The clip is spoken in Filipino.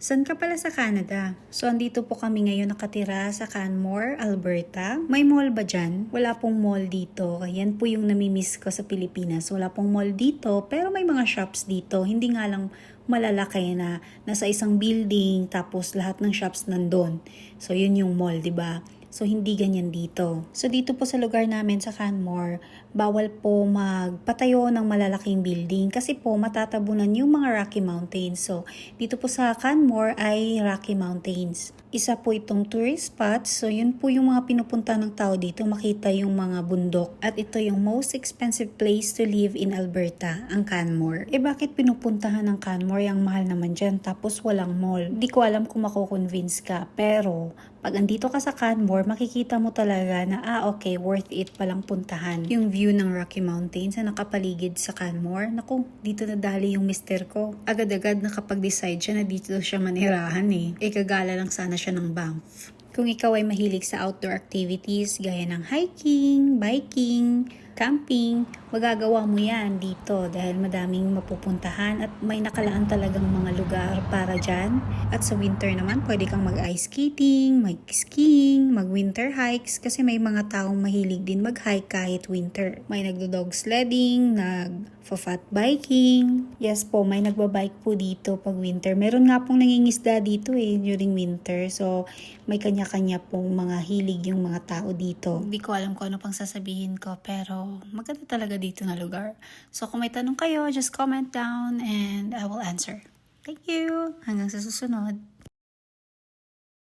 San ka pala sa Canada? So, andito po kami ngayon nakatira sa Canmore, Alberta. May mall ba dyan? Wala pong mall dito. Yan po yung namimiss ko sa Pilipinas. Wala pong mall dito, pero may mga shops dito. Hindi nga lang malalaki na nasa isang building tapos lahat ng shops nandun. So, yun yung mall, di ba? So, hindi ganyan dito. So, dito po sa lugar namin sa Canmore, bawal po magpatayo ng malalaking building kasi po matatabunan yung mga Rocky Mountains. So, dito po sa Canmore ay Rocky Mountains. Isa po itong tourist spot. So, yun po yung mga pinupunta ng tao dito, makita yung mga bundok. At ito yung most expensive place to live in Alberta, ang Canmore. Eh, bakit pinupuntahan ng Canmore? Ang mahal naman dyan, tapos walang mall. Di ko alam kung mako-convince ka, pero pag andito ka sa Canmore, makikita mo talaga na, ah, okay, worth it palang puntahan. Yung view ng Rocky Mountains na nakapaligid sa Canmore, naku, dito na dali yung mister ko. Agad-agad nakapag-decide siya na dito siya manirahan eh. Eh, kagala lang sana siya ng Banff. Kung ikaw ay mahilig sa outdoor activities gaya ng hiking, biking, camping, magagawa mo yan dito dahil madaming mapupuntahan at may nakalaan talagang mga lugar para dyan. At sa winter naman, pwede kang mag-ice skating, mag-skiing, mag-winter hikes kasi may mga taong mahilig din mag-hike kahit winter. May nagdo-dog sledding, nag-fat biking. Yes po, may nagbabike po dito pag winter. Meron nga pong nangingisda dito eh during winter. So, may kanya-kanya pong mga hilig yung mga tao dito. Hindi ko alam kung ano pang sasabihin ko pero maganda talaga dito na lugar. So, kung may tanong kayo, just comment down and I will answer. Thank you! Hanggang sa susunod.